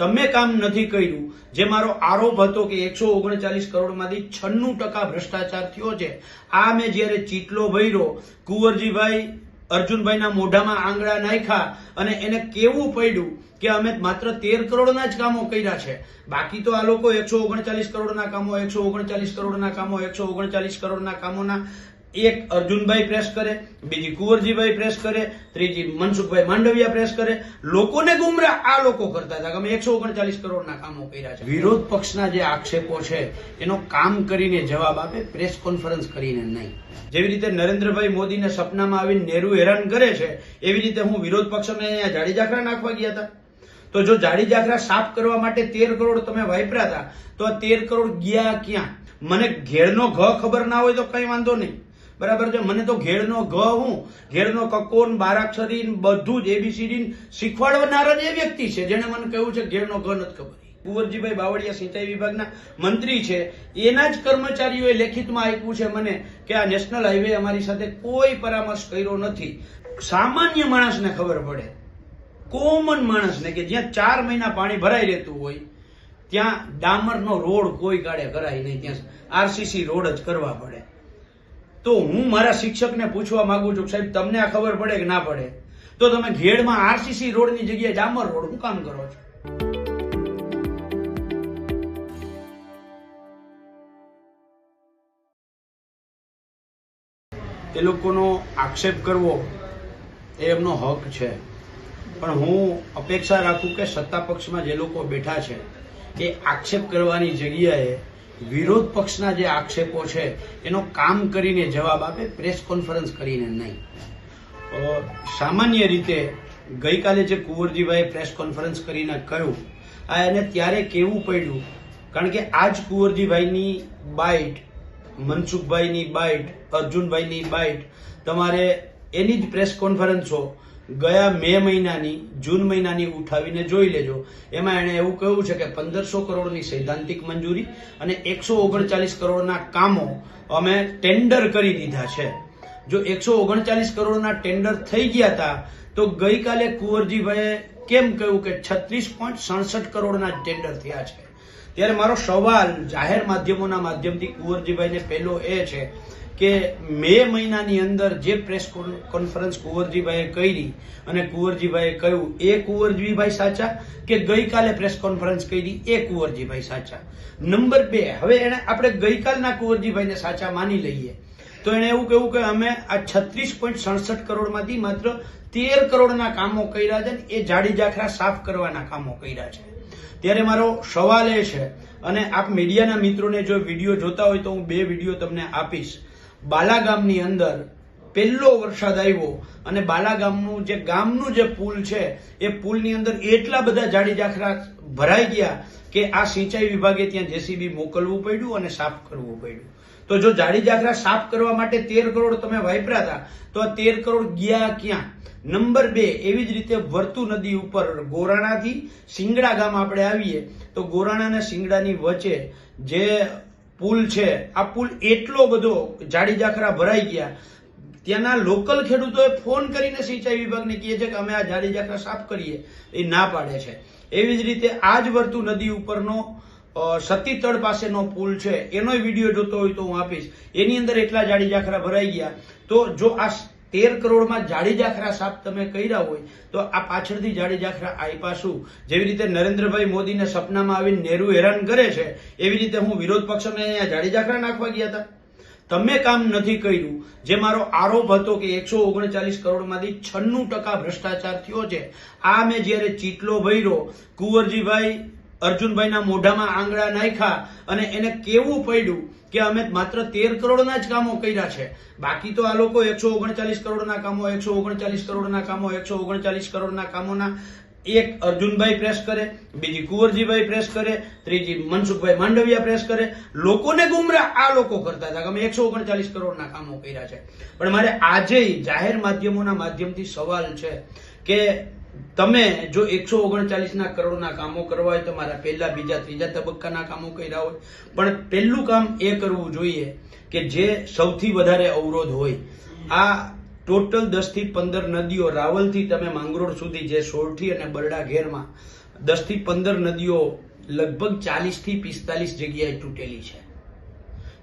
તમે કામ નથી કર્યું. જે મારો આરોપ હતો કે એકસો ઓગણચાલીસ કરોડમાંથી છન્નું ટકા ભ્રષ્ટાચાર થયો છે, આ મેં જ્યારે ચીટલો ભર્યો, કુંવરજીભાઈ અર્જુનભાઈના મોઢામાં આંગળા નાખ્યા અને એને કેવું પડ્યું કે અમે માત્ર તેર કરોડના જ કામો કર્યા છે. બાકી તો આ લોકો એકસો ઓગણચાલીસ કરોડના કામો, એકસો ઓગણચાલીસ કરોડના કામો, એકસો ઓગણચાલીસ કરોડના કામોના એક અર્જુનભાઈ પ્રેસ કરે, બીજી કુંવરજીભાઈ પ્રેસ કરે, ત્રીજી મનસુખભાઈ માંડવિયા પ્રેસ કરે. લોકોને ગુમરાહ આ લોકો કરતા હતા. અમે એકસો ઓગણચાલીસ કરોડના કામો કર્યા છે. વિરોધ પક્ષના જે આક્ષેપો છે, એનો કામ કરીને જવાબ આપે પ્રેસ કોન્ફરન્સ કરીને નહીં. જેવી રીતે નરેન્દ્રભાઈ મોદીને સપનામાં આવીને નેહરુ હેરાન કરે છે, એવી રીતે હું વિરોધ પક્ષને અહીંયા જાડી જાખરા નાખવા ગયા હતા. તો જો જાડી જાખરા સાફ કરવા માટે તેર કરોડ તમે વાપર્યા હતા, તો આ તેર કરોડ ગયા ક્યાં? મને ઘેરનો ઘ ખબર ના હોય તો કઈ વાંધો નહીં. બરાબર છે? મને તો ઘેરનો ઘ હું. ઘેરનો કકોન બારાક્ષરી બધું જ એબીસીડી શીખવાડનાર જ એ વ્યક્તિ છે જેને મને કહ્યું છે, ઘેરનો ઘ નથી ખબર. કુંવરજીભાઈ બાવળિયા સિંચાઈ વિભાગના મંત્રી છે. એના જ કર્મચારીઓએ લેખિતમાં આપ્યું છે મને કે આ નેશનલ હાઈવે અમારી સાથે કોઈ પરામર્શ કર્યો નથી. સામાન્ય માણસને ખબર પડે. કોમન માણસને કે જ્યાં ચાર મહિના પાણી ભરાઈ રહેતું હોય, ત્યાં ડામરનો રોડ કોઈ કાળે કરાય નહીં. ત્યાં આરસીસી રોડ જ કરવા પડે. તો હું મારા શિક્ષકને પૂછવા માંગુ છું સાહેબ, તમને આ ખબર પડે કે ના પડે? તો તમે ઘેડમાં આરસીસી રોડની જગ્યાએ ડામર રોડ હું કામ કરો છો? એ લોકોનો આક્ષેપ કરવો એ એમનો હક છે. પણ હું અપેક્ષા રાખું કે સત્તા પક્ષમાં જે લોકો બેઠા છે એ આક્ષેપ કરવાની જગ્યાએ વિરોધ પક્ષના જે આક્ષેપો છે, એનો કામ કરીને જવાબ આપે, પ્રેસ કોન્ફરન્સ કરીને નહીં. સામાન્ય રીતે ગઈકાલે જે કુંવરજીભાઈ પ્રેસ કોન્ફરન્સ કરીને કહ્યું, આ એને ત્યારે કેવું પડ્યું? કારણ કે આ જ કુંવરજીભાઈની બાઇટ મનસુખભાઈની બાઇટ અર્જુનભાઈની બાઇટ તમારે એની જ પ્રેસ કોન્ફરન્સો ગયા મે મહિનાની, જૂન મહિનાની ઉઠાવીને જોઈ લેજો. એમાં એણે એવું કહ્યું છે કે પંદરસો કરોડની સૈદ્ધાંતિક મંજૂરી અને એકસો ઓગણચાલીસ કરોડના કામો અમે ટેન્ડર કરી દીધા છે. જો એકસો ઓગણચાલીસ કરોડના ટેન્ડર થઈ ગયા હતા તો ગઈકાલે કુંવરજીભાઈએ કેમ કહ્યું કે છત્રીસ પોઈન્ટ સડસઠ કરોડના ટેન્ડર થયા છે? ત્યારે મારો સવાલ જાહેર માધ્યમોના માધ્યમથી કુંવરજીભાઈને પહેલો એ છે કે મે મહિનાની અંદર જે પ્રેસ કોન્ફરન્સ કુંવરજીભાઈએ કરી અને કુંવરજીભાઈએ કહ્યું, એ કુંવરજીભાઈ સાચા કે ગઈકાલે પ્રેસ કોન્ફરન્સ કરી? એ કુંવરજીભાઈ સાચા. નંબર બે, હવે એને આપણે ગઈકાલના કુંવરજીભાઈને સાચા માની લઈએ. તો એને એવું કહ્યું કે અમે આ છત્રીસ પોઈન્ટ સડસઠ કરોડમાંથી માત્ર તેર કરોડના કામો કર્યા છે એ જાડી જાખરા સાફ કરવાના કામો કર્યા છે. ત્યારે મારો સવાલ એ છે, અને આપ મીડિયાના મિત્રોને જો વીડિયો જોતા હોય તો હું બે વીડિયો તમને આપીશ. બાલાગામની અંદર પહેલો વરસાદ આવ્યો અને બાલાગામનું જે ગામનું જે પુલ છે, એ પુલની અંદર એટલા બધા જાડી જાખરા ભરાઈ ગયા કે આ સિંચાઈ વિભાગે ત્યાં જેસીબી મોકલવું પડ્યું અને સાફ કરવું પડ્યું. તો જો જાડી જાખરા સાફ કરવા માટે તેર કરોડ તમે વાપર્યા હતા, તો આ તેર કરોડ ગયા ક્યાં? નંબર બે, એવી જ રીતે વર્તુ નદી ઉપર ગોરાણાથી સિંગડા ગામ આપણે આવીએ, તો ગોરાણા અને સિંગડાની વચ્ચે જે પુલ છે. આ પુલ એટલો બધો જાડી જાખરા ભરાઈ ગયા. ત્યાંના લોકલ ખેડૂતોએ ફોન કરીને સિંચાઈ વિભાગને કહે છે કે અમે આ જાડી જાખરા સાફ કરીએ. એ ના પાડે છે. એવી જ રીતે આ જ વર્તુ નદી ઉપરનો સતીતળ પાસેનો પુલ છે. એનો વીડિયો જોતો હોય તો હું આપીશ. એની અંદર એટલા જાડી જાખરા ભરાઈ ગયા. તો જો આ તેર કરોડમાં જાડી જાખરા સાપ તમે કર્યા હોય, તો આ પાછળથી જાડી જાખરા આપ્યા શું? જેવી રીતે નરેન્દ્રભાઈ મોદીને સપનામાં આવીને નેહરુ હેરાન કરે છે, એવી રીતે હું વિરોધ પક્ષને અહીંયા જાડી જાખરા નાખવા ગયા હતા. તમે કામ નથી કર્યું, જે મારો આરોપ હતો કે એકસો ઓગણચાલીસ કરોડમાંથી છન્નું ટકા ભ્રષ્ટાચાર થયો છે, આ મેં જ્યારે ચીટલો ભર્યો, કુંવરજીભાઈ અર્જુનભાઈના મોઢામાં આંગળા નાખ્યા અને એને કેવું પડ્યું કે અમે માત્ર તેર કરોડના જ કામો કર્યા છે. બાકી તો આ લોકો એકસો ઓગણચાલીસ કરોડના કામો, એકસો ઓગણચાલીસ કરોડના કામો, એકસો ઓગણચાલીસ કરોડના કામોના એક અર્જુનભાઈ પ્રેસ કરે, બીજી કુંવરજીભાઈ પ્રેસ કરે, ત્રીજી મનસુખભાઈ માંડવિયા પ્રેસ કરે. લોકોને ગુમરાહ આ લોકો કરતા હતા કે અમે એકસો ઓગણચાલીસ કરોડના કામો કર્યા છે. પણ મારે આજે જાહેર માધ્યમોના માધ્યમથી સવાલ છે કે તમે જો એકસો ઓગણચાલીસના કરોડના કામો કરવા હોય, તો મારા પહેલા, બીજા, ત્રીજા તબક્કાના કામો કર્યા હોય. પણ પહેલું કામ એ કરવું જોઈએ કે જે સૌથી વધારે અવરોધ હોય. આ ટોટલ દસથી પંદર નદીઓ રાવલથી તમે માંગરોળ સુધી જે સોરઠી અને બરડા ઘેરમાં દસથી પંદર નદીઓ લગભગ ચાલીસથી પિસ્તાલીસ જગ્યાએ તૂટેલી છે.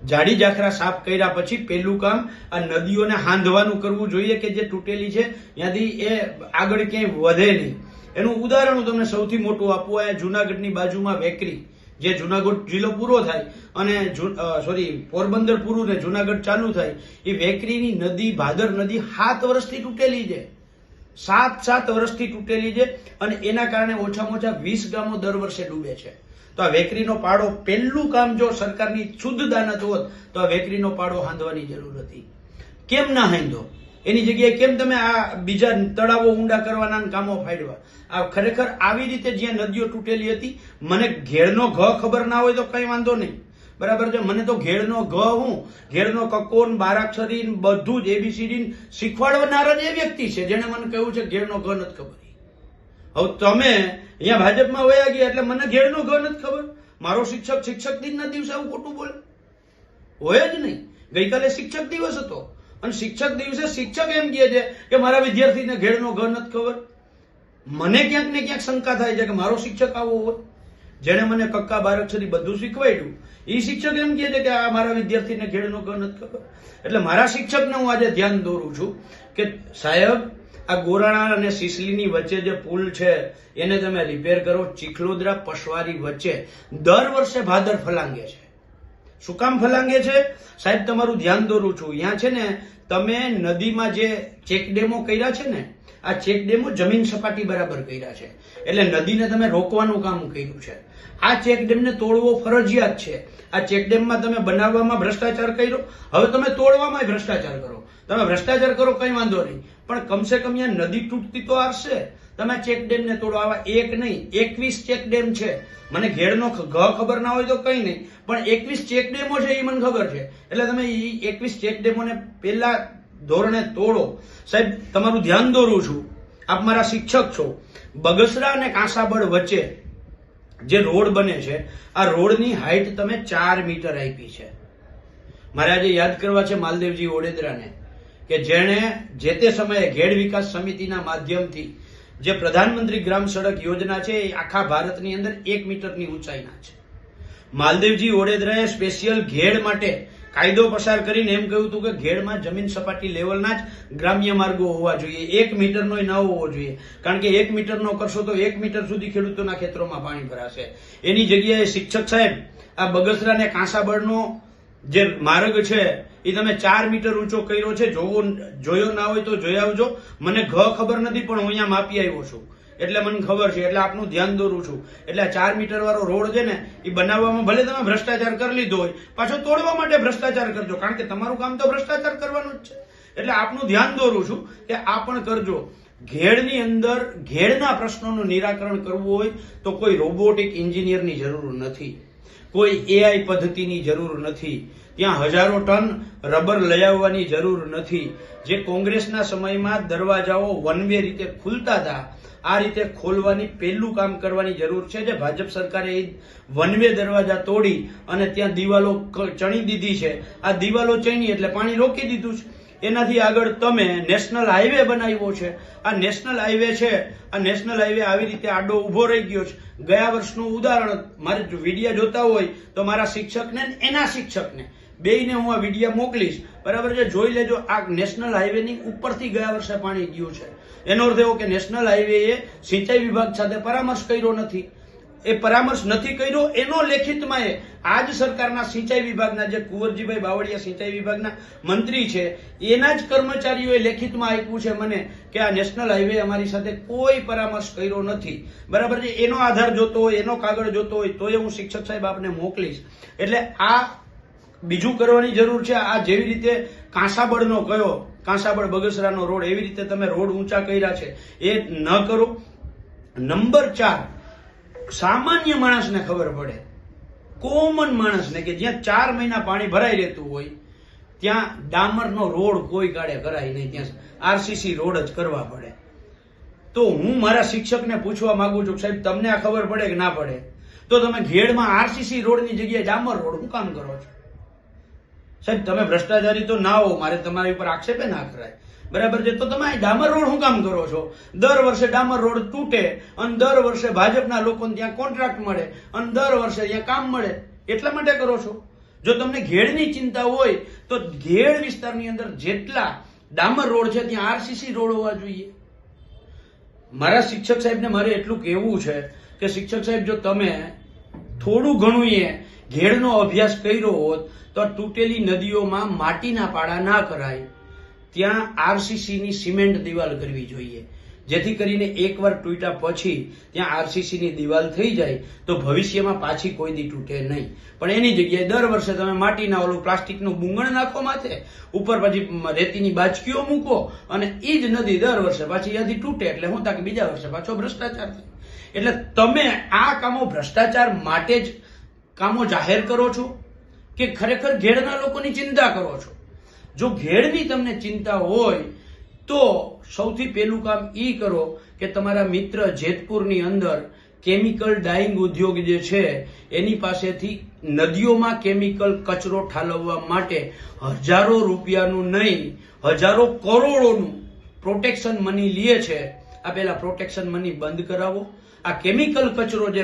જાડી જાખરા સાફ કર્યા પછી પહેલું કામ આ નદીઓને હાંધવાનું કરવું જોઈએ કે જે તૂટેલી છે, ત્યાંથી એ આગળ ક્યાંય વધે નહીં. એનું ઉદાહરણ હું તમને સૌથી મોટું આપું, આ જુનાગઢની બાજુમાં વેકરી, જે જુનાગઢ જિલ્લો પૂરો થાય અને સોરી પોરબંદર પૂરું ને જુનાગઢ ચાલુ થાય, એ વેકરીની નદી, ભાદર નદી સાત વર્ષથી તૂટેલી છે. સાત સાત વર્ષથી તૂટેલી છે અને એના કારણે ઓછામાં ઓછા વીસ ગામો દર વર્ષે ડૂબે છે. તો આ વેકરીનો પાડો પહેલું કામ જો સરકારની શુદ્ધ દાનત હોત, તો આ વેકરીનો પાડો હાંધવાની જરૂર હતી. કેમ ના હાંધો? એની જગ્યાએ કેમ તમે આ બીજા તળાવો ઊંડા કરવાના કામો ફાડવા? આ ખરેખર આવી રીતે જ્યાં નદીઓ તૂટેલી હતી, મને ઘેરનો ઘ ખબર ના હોય તો કઈ વાંધો નહીં. બરાબર છે? મને તો ઘેડનો ઘ હું ઘેડનો કકોન, બારાક્ષરી બધું જ એબીસીડી શીખવાડનાર જ એ વ્યક્તિ છે જેને મને કહ્યું છે ઘેડનો ઘ નથી ખબર. હવે તમે અહીંયા ભાજપમાં વયા ગયા એટલે મને ઘેડનો ઘ નથી ખબર? મારો શિક્ષક શિક્ષક દિનના દિવસે આવું ખોટું બોલે? હોય જ નહીં. ગઈકાલે શિક્ષક દિવસ હતો. અને શિક્ષક દિવસે શિક્ષક એમ કહે છે કે મારા વિદ્યાર્થીને ઘેડનો ઘ નથી ખબર? મને ક્યાંક ને ક્યાંક શંકા થાય છે કે મારો શિક્ષક આવો હોય. જેણે મને કક્કા બારક્ષરી બધું શીખવાડ્યું એ શિક્ષક એમ કહે છે કે આ મારા વિદ્યાર્થીને ખેડનો ઘ નથી ખબર. એટલે મારા શિક્ષકને હું આજે ધ્યાન દોરું છું કે સાહેબ, આ ગોરાણા અને સિસલીની વચ્ચે જે પુલ છે, એને તમે રિપેર કરો. ચીખલોદરા પશવારી વચ્ચે દર વર્ષે ભાદર ફલાંગે છે. શું કામ ફલાંગે છે? સાહેબ, તમારું ધ્યાન દોરું છું. અહીંયા છે ને, તમે નદીમાં જે ચેકડેમો કર્યા છે ને, આ ચેકડેમો જમીન સપાટી બરાબર કર્યા છે. એટલે નદીને તમે રોકવાનું કામ કર્યું છે. આ ચેકડેમને તોડવો ફરજિયાત છે. આ ચેકડેમમાં તમે બનાવવામાં ભ્રષ્ટાચાર કર્યો. હવે તમે તોડવામાં ભ્રષ્ટાચાર કરો. તમે ભ્રષ્ટાચાર કરો કઈ વાંધો નહીં. પણ કમસે કમ અહીંયા નદી તૂટતી તો આવશે તમે ચેકડેમને તોડો. આવા એક નહીં, એકવીસ ચેકડેમ છે. મને ઘેડનો ઘ ખબર ના હોય તો કઈ નહીં. પણ એકવીસ ચેકડેમો છે એ મને ખબર છે. એટલે તમે એ એકવીસ ચેકડેમોને પહેલા ધોરણે તોડો. સાહેબ, તમારું ધ્યાન દોરું છું. આપ મારા શિક્ષક છો. બગસરા અને કાંસાબળ વચ્ચે જે રોડ બને છે, આ રોડની હાઈટ તમે ચાર મીટર આપી છે. મારે આજે યાદ કરવા છે માલદેવજી ઓડેદરાને કે જેણે જે તે સમયે ઘેડ વિકાસ સમિતિના માધ્યમથી જે પ્રધાનમંત્રી ગ્રામ સડક યોજના છે, એ આખા ભારતની અંદર એક મીટરની ઊંચાઈના છે. માલદેવજી ઓડેદરાએ સ્પેશિયલ ઘેડ માટે કાયદો પસાર કરીને એમ કહ્યું હતું કે ઘેડમાં જમીન સપાટી લેવલના જ ગ્રામ્ય માર્ગો હોવા જોઈએ. એક મીટરનો ન હોવો જોઈએ. કારણ કે એક મીટરનો કરશો તો એક મીટર સુધી ખેડૂતોના ખેતરોમાં પાણી ભરાશે. એની જગ્યાએ શિક્ષક સાહેબ, આ બગસરા ને કાંસાબળનો જે માર્ગ છે, એ તમે ચાર મીટર ઊંચો કર્યો છે. જોવો, જોયો ના હોય તો જોઈ આવજો. મને ઘ ખબર નથી, પણ હું અહીંયા માપી આવ્યો છું. એટલે મને ખબર છે, એટલે આપનું ધ્યાન દોરું છું. એટલે આ ચાર મીટર વાળો રોડ છે ને, એ બનાવવામાં ભલે તમે ભ્રષ્ટાચાર કરી લીધો હોય, પાછો તોડવા માટે ભ્રષ્ટાચાર કરજો, કારણ કે તમારું કામ તો ભ્રષ્ટાચાર કરવાનું જ છે. એટલે આપનું ધ્યાન દોરું છું કે આ પણ કરજો. ઘેડની અંદર, ઘેડના પ્રશ્નોનું નિરાકરણ કરવું હોય તો કોઈ રોબોટિક એન્જિનિયરની જરૂર નથી. કોઈ એઆઈ પદ્ધતિની જરૂર નથી. ત્યાં હજારો ટન રબર લઈ આવવાની જરૂર નથી. જે કોંગ્રેસના સમયમાં દરવાજાઓ વન વે રીતે ખુલતા હતા, આ રીતે ખોલવાની પહેલું કામ કરવાની જરૂર છે જે ભાજપ સરકારે એ વન વે દરવાજા તોડી અને ત્યાં દિવાલો ચણી દીધી છે. આ દિવાલો ચણી એટલે પાણી રોકી દીધું છે. એનાથી આગળ તમે નેશનલ હાઈવે બનાવ્યો છે. આ નેશનલ હાઈવે છે. આ નેશનલ હાઈવે આવી રીતે આડો ઊભો રહી ગયો છે. ગયા વર્ષનું ઉદાહરણ, મારે વિડીયા જોતા હોય તો મારા શિક્ષકને એના શિક્ષકને. બેયને હું આ વિડીયા મોકલીશ. બરાબર છે? જોઈ લેજો, આ નેશનલ હાઈવેની ઉપરથી ગયા વર્ષે પાણી ગયું છે. એનો અર્થ એવો કે નેશનલ હાઈવેએ સિંચાઈ વિભાગ સાથે પરામર્શ કર્યો નથી. એ પરામર્શ નથી કર્યો, એનો લેખિતમાં એ આજ સરકારના સિંચાઈ વિભાગના જે કુંવરજીભાઈ બાવળિયા સિંચાઈ વિભાગના મંત્રી છે, એના જ કર્મચારીઓએ લેખિતમાં આપ્યું છે મને કે આ નેશનલ હાઈવે અમારી સાથે કોઈ પરામર્શ કર્યો નથી. બરાબર છે? એનો આધાર જોતો હોય, એનો કાગળ જોતો હોય, તોય હું શિક્ષક સાહેબ આપને મોકલીશ. એટલે આ બીજું કરવાની જરૂર છે, આ જેવી રીતે કાંસાબળનો કયો, કાંસાબળ બગસરાનો રોડ, એવી રીતે તમે રોડ ઊંચા કર્યા છે, એ ન કરો. નંબર ચાર, સામાન્ય માણસને ખબર પડે. કોમન માણસને કે જ્યાં ચાર મહિના પાણી ભરાઈ રહેતું હોય, ત્યાં ડામરનો રોડ કોઈ કાળે કરાય નહીં, ત્યાં આરસીસી રોડ જ કરવા પડે. તો હું મારા શિક્ષકને પૂછવા માંગુ છું સાહેબ, તમને આ ખબર પડે કે ના પડે? તો તમે ઘેડમાં આરસીસી રોડની જગ્યાએ ડામર રોડ હું કામ કરો છો? સાહેબ, તમે ભ્રષ્ટાચારી તો ના હો, મારે તમારી ઉપર આક્ષેપે ના કરાય. બરાબર છે? તો તમે ડામર રોડ શું કામ કરો છો? દર વર્ષે ડામર રોડ તૂટે અને દર વર્ષે ભાજપના લોકોને ત્યાં કોન્ટ્રાક્ટ મળે અને દર વર્ષે અહીંયા કામ મળે. એટલા માટે કરો છો? જો તમને ઘેડની ચિંતા હોય, તો ઘેડ વિસ્તારની અંદર જેટલા ડામર રોડ છે, ત્યાં આરસીસી રોડ હોવા જોઈએ. મારા શિક્ષક સાહેબને મારે એટલું કહેવું છે કે શિક્ષક સાહેબ, જો તમે થોડું ઘણું એ ઘેડનો અભ્યાસ કર્યો હોત તો તૂટેલી નદીઓમાં માટીના પાડા ના કરાય. ત્યાં આરસીસીની સિમેન્ટ દિવાલ કરવી જોઈએ. જેથી કરીને એકવાર તૂટ્યા પછી ત્યાં આરસીસીની દિવાલ થઈ જાય તો ભવિષ્યમાં પાછી કોઈ દી તૂટે નહીં. પણ એની જગ્યાએ દર વર્ષે તમે માટીના ઓલું પ્લાસ્ટિકનું બુંગણ નાખો માથે, ઉપર પછી રેતીની બાચકીઓ મૂકો અને એ જ નદી દર વર્ષે પાછી ત્યાંથી તૂટે એટલે હું તાકે બીજા વર્ષે પાછો ભ્રષ્ટાચાર થાય. એટલે તમે આ કામો ભ્રષ્ટાચાર માટે જ કામો જાહેર કરો છો કે ખરેખર ઘેડના લોકોની ચિંતા કરો છો? જો ઘેડની તમને ચિંતા હોય, તો સૌથી પહેલું કામ એ કરો કે તમારા મિત્ર જેતપુરની અંદર કેમિકલ ડાઇંગ ઉદ્યોગ જે છે, એની પાસેથી નદીઓમાં કેમિકલ કચરો ઠાલવવા માટે હજારો રૂપિયાનું નહીં, હજારો કરોડોનું પ્રોટેક્શન મની લે છે. આ પેલા પ્રોટેક્શન મની બંધ કરાવો. આ કેમિકલ કચરો જે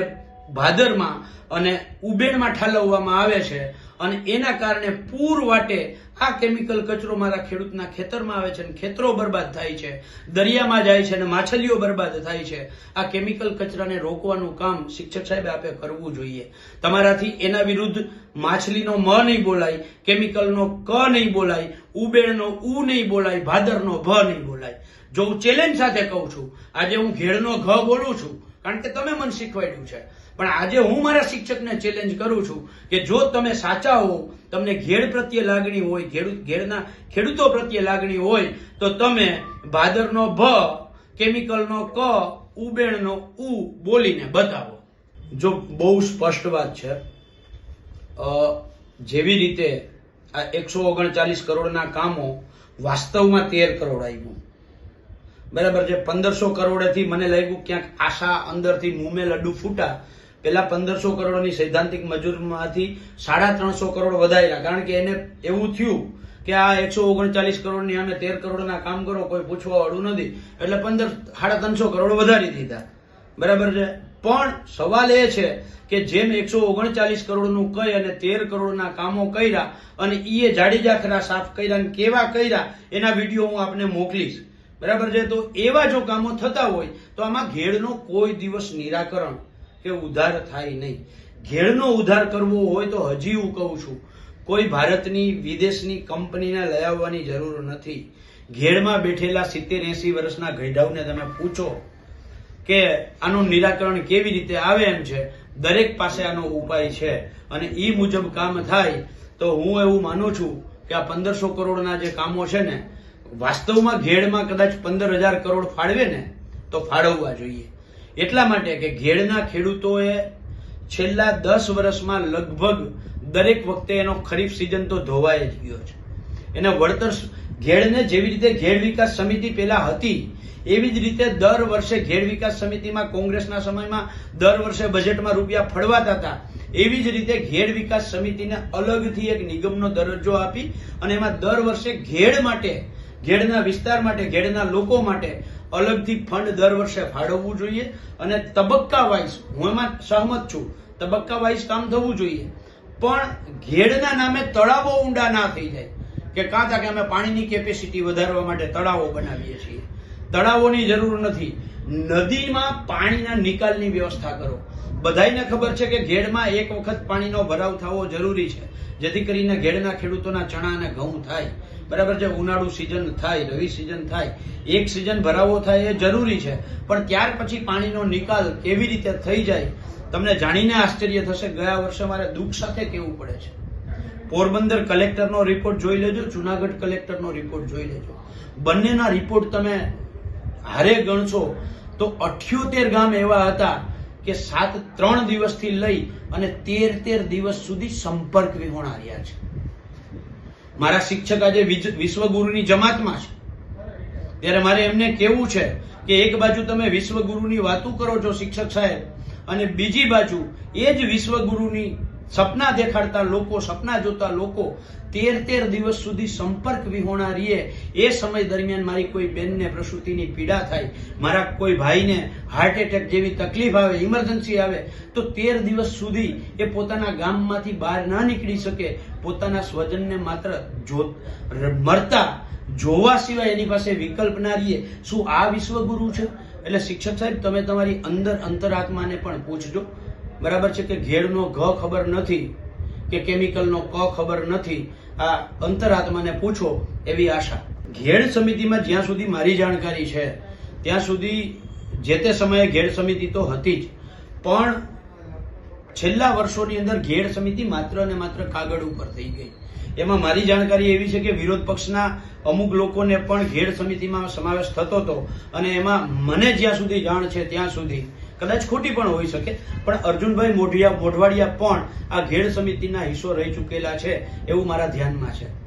ભાદરમાં અને ઉબેણમાં ઠાલવવામાં આવે છે અને એના કારણે પૂર વાટે. આ કેમિકલ કચરો મારા ખેડૂતના ખેતરમાં આવે છે અને ખેતરો બરબાદ થાય છે. દરિયામાં જાય છે અને માછલીઓ બરબાદ થાય છે. આ કેમિકલ કચરાને રોકવાનું કામ શિક્ષક સાહેબે આપે કરવું જોઈએ. તમારાથી એના વિરુદ્ધ માછલીનો મ નહીં બોલાય, કેમિકલનો ક નહીં બોલાય ઉબેણનો ઉ નહીં બોલાય, ભાદરનો ભ નહીં બોલાય. જો હું ચેલેન્જ સાથે કહું છું, આજે હું ઘેડનો ઘ બોલું છું, કારણ કે તમે મને શીખવાડ્યું છે. પણ આજે હું મારા શિક્ષકને ચેલેન્જ કરું છું કે જો તમે સાચા હો, તમને ઘેડ પ્રત્યે લાગણી હોય ખેડૂત ઘેડના ખેડૂતો પ્રત્યે લાગણી હોય, તો તમે ભાદરનો ભ, કેમિકલનો ક ઉબેણનો ઉ બોલીને બતાવો. જો બહુ સ્પષ્ટ વાત છે જેવી રીતે આ એકસો ઓગણચાલીસ કરોડના કામો વાસ્તવમાં તેર કરોડ આવ્યું બરાબર છે, પંદરસો કરોડેથી મને લાગ્યું ક્યાંક આશા અંદરથી મુમે લડ્ડુ ફૂટા પેલા પંદરસો કરોડની સૈદ્ધાંતિક મજૂરમાંથી સાડા ત્રણસો કરોડ વધાર્યા. કારણ કે એને એવું થયું કે આ એકસો ઓગણચાલીસ કરોડની અમે તેર કરોડના કામ કરો, કોઈ પૂછવા વાળું નથી. એટલે પંદર, સાડા ત્રણસો કરોડ વધારી દીધા. બરાબર છે? પણ સવાલ એ છે કે જેમ એકસો ઓગણચાલીસ કરોડનું કહી અને તેર કરોડના કામો કર્યા અને ઈએ જાડી ખરા સાફ કર્યા અને કેવા કર્યા, એના વીડિયો હું આપને મોકલીશ. બરાબર છે? તો એવા જો કામો થતા હોય, તો આમાં ઘેડનો કોઈ દિવસ નિરાકરણ કે ઉધાર થાય નહીં. ઘેડનો ઉધાર કરવો હોય તો હજી હું કહું છું, કોઈ ભારતની, વિદેશની કંપનીને લઈ આવવાની જરૂર નથી. ઘેડમાં બેઠેલા સિત્તેર એસી વર્ષના ગઈઢાઓને તમે પૂછો કે આનું નિરાકરણ કેવી રીતે આવે એમ છે, દરેક પાસે આનો ઉપાય છે. અને એ મુજબ કામ થાય તો હું એવું માનું છું કે આ પંદરસો કરોડના જે કામો છે ને, વાસ્તવમાં ઘેડમાં કદાચ પંદર હજાર કરોડ ફાળવે ને, તો ફાળવવા જોઈએ. એટલા માટે કે ઘેડના ખેડૂતોએ છેલ્લા દસ વર્ષમાં લગભગ દરેક વખતે એનો ખરીફ સિઝન તો ધોવાઈ જ ગયો છે. એના વળતર ઘેડને જેવી રીતે ઘેડ વિકાસ સમિતિ પહેલા હતી, એવી જ રીતે દર વર્ષે ઘેડ વિકાસ સમિતિમાં કોંગ્રેસના સમયમાં દર વર્ષે બજેટમાં રૂપિયા ફળવાતા હતા. એવી જ રીતે ઘેડ વિકાસ સમિતિને અલગથી એક નિગમનો દરજ્જો આપી અને એમાં દર વર્ષે ઘેડ માટે, ઘેડના વિસ્તાર માટે, ઘેડના લોકો માટે અલગથી ફંડ દર વર્ષે ફાળવવું જોઈએ અને તબક્કા વાઇઝ, હું એમાં સહમત છું, તબક્કા વાઇઝ કામ થવું જોઈએ. પણ ઘેડના નામે તળાવો ઊંડા ના થઈ જાય. કે કાં તા કે અમે પાણીની કેપેસિટી વધારવા માટે તળાવો બનાવીએ છીએ. તળાવોની જરૂર નથી. નદીમાં પાણીના નિકાલની વ્યવસ્થા કરો. બધાયને ખબર છે કે ઘેડમાં એક વખત પાણીનો ભરાવ થવો જરૂરી છે. જેથી કરીને ઘેડના ખેડૂતોના ચણા અને ઘઉં થાય. બરાબર છે? ઉનાળુ સિઝન થાય, રવિ સિઝન થાય, એક સિઝન ભરાવો થાય એ જરૂરી છે. પણ ત્યાર પછી પાણીનો નિકાલ કેવી રીતે થઈ જાય, તમને જાણીને આશ્ચર્ય થશે, ગયા વર્ષે મારે દુઃખ સાથે કેવું પડે છે. પોરબંદર કલેક્ટરનો રિપોર્ટ જોઈ લેજો, જુનાગઢ કલેક્ટરનો રિપોર્ટ જોઈ લેજો. બંનેના રિપોર્ટ તમે હારે ગણશો તો અઠ્યોતેર ગામ એવા હતા કે સાત, ત્રણ દિવસથી લઈ અને તેર તેર દિવસ સુધી સંપર્ક વિહોણા રહ્યા છે. મારા શિક્ષક આજે વિશ્વગુરુની જમાતમાં છે. ત્યારે મારે એમને કેવું છે કે એક બાજુ તમે વિશ્વગુરુની વાતો કરો છો શિક્ષક સાહેબ, અને બીજી બાજુ એ જ વિશ્વગુરુની સપના દેખાડતા લોકો, સપના જોતા લોકો તેર તેર દિવસ સુધી સંપર્ક વિહોણા રહીએ. એ સમય દરમિયાન મારી કોઈ બેનને, પ્રસૂતિની પીડા થાય, મારા કોઈ ભાઈને હાર્ટ એટેક જેવી તકલીફ આવે ઇમરજન્સી આવે, તો તેર દિવસ સુધી એ પોતાના ગામમાંથી બહાર ના નીકળી શકે. પોતાના સ્વજનને માત્ર જો, મરતા જોવા સિવાય એની પાસે વિકલ્પ ના રહીએ. શું આ વિશ્વગુરુ છે? એટલે શિક્ષક સાહેબ, તમે તમારી અંદર અંતરાત્માને પણ પૂછજો. બરાબર છે કે ઘેડનો ઘ ખબર નથી, કે કેમિકલનો ક ખબર નથી આ અંતરાત્માને પૂછો એવી આશા. ઘેડ સમિતિમાં જ્યાં સુધી મારી જાણકારી છે, ત્યાં સુધી જે તે સમયે ઘેડ સમિતિ તો હતી જ. પણ છેલ્લા વર્ષોની અંદર ઘેડ સમિતિ માત્ર અને માત્ર કાગળ ઉપર થઈ ગઈ. એમાં મારી જાણકારી એવી છે કે વિરોધ પક્ષના અમુક લોકોને પણ ઘેડ સમિતિમાં સમાવેશ થતો હતો અને એમાં મને જ્યાં સુધી જાણ છે ત્યાં સુધી કદાચ ખોટી પણ હોઈ શકે. પણ અર્જુનભાઈ મોઢિયા, મોઢવાડિયા પણ આ ઘેડ સમિતિના હિસ્સો રહી ચૂકેલા છે એવું મારા ધ્યાનમાં છે.